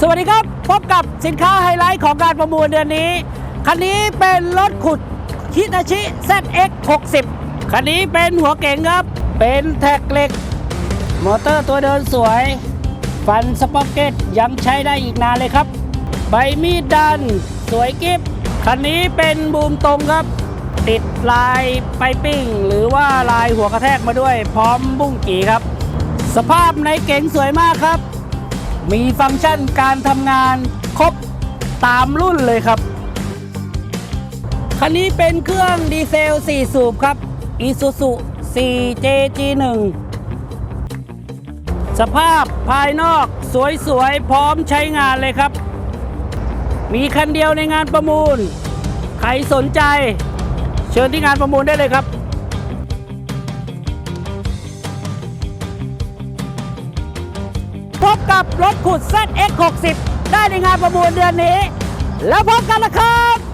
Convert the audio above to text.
สวัสดีครับ พบกับสินค้าไฮไลท์ของการประมูลเดือนนี้ คันนี้เป็นรถขุดคิตาชิ ZX 60คันนี้เป็นหัวเก๋งครับ เป็นแท็กเหล็ก มอเตอร์ตัวเดินสวย ฟันสป็อกเก็ตยังใช้ได้อีกนานเลยครับ ใบมีดดัน สวยกิฟคันนี้เป็นบูมตรงครับ ติดลายไปปิ้ง หรือว่าลายหัวกระแทกมาด้วย พร้อมบุ้งกี่ครับ สภาพในเก๋งสวยมากครับ มีฟังก์ชันการทำงานครบตามรุ่นเลยครับ คันนี้เป็นเครื่องดีเซล 4 สูบครับ Isuzu 4JG1 สภาพภายนอกสวยๆ พร้อมใช้งานเลยครับ มีคันเดียวในงานประมูล ใครสนใจ เชิญที่งานประมูลได้เลยครับ บกับรถขุด ZX60 ได้ในงานประมูลเดือนนี้ แล้วพบกันนะครับ